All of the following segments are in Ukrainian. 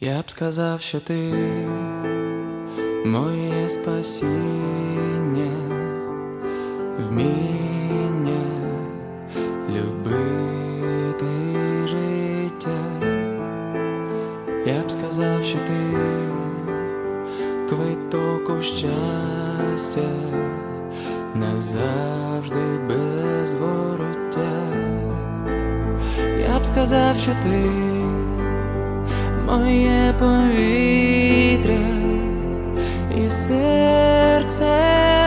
Я б сказав, що ти моє спасіння, вміння любити життя. Я б сказав, що ти квиток у щастя, назавжди без вороття. Я б сказав, що ти моє повітря і серце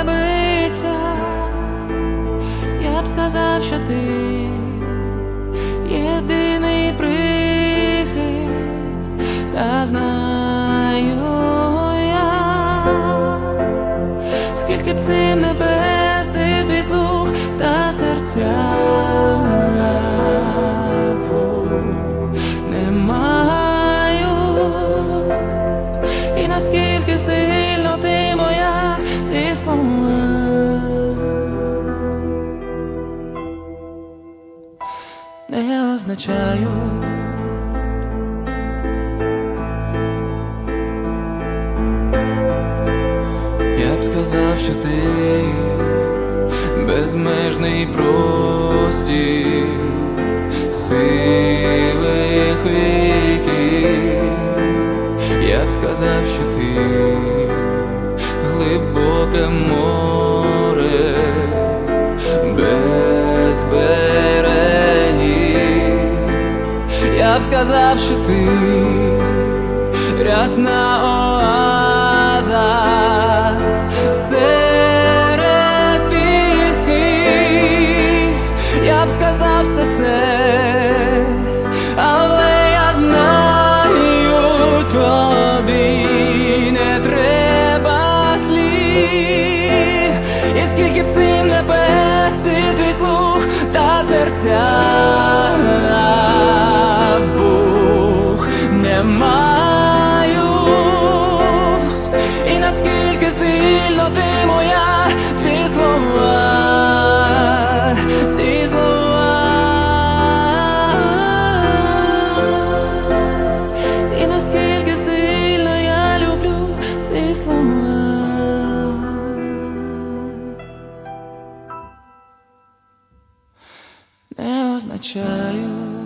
биття. Я б сказав, що ти єдиний прихист, та знаю я, скільки б цим не наскільки сильно ти моя ці слова не означаю. Я б сказав, що ти безмежний простір сивих сказав, що ти глибоке море без берегів. Я б сказав, що ти рясна І скільки б цим не твій слух та серця означаю.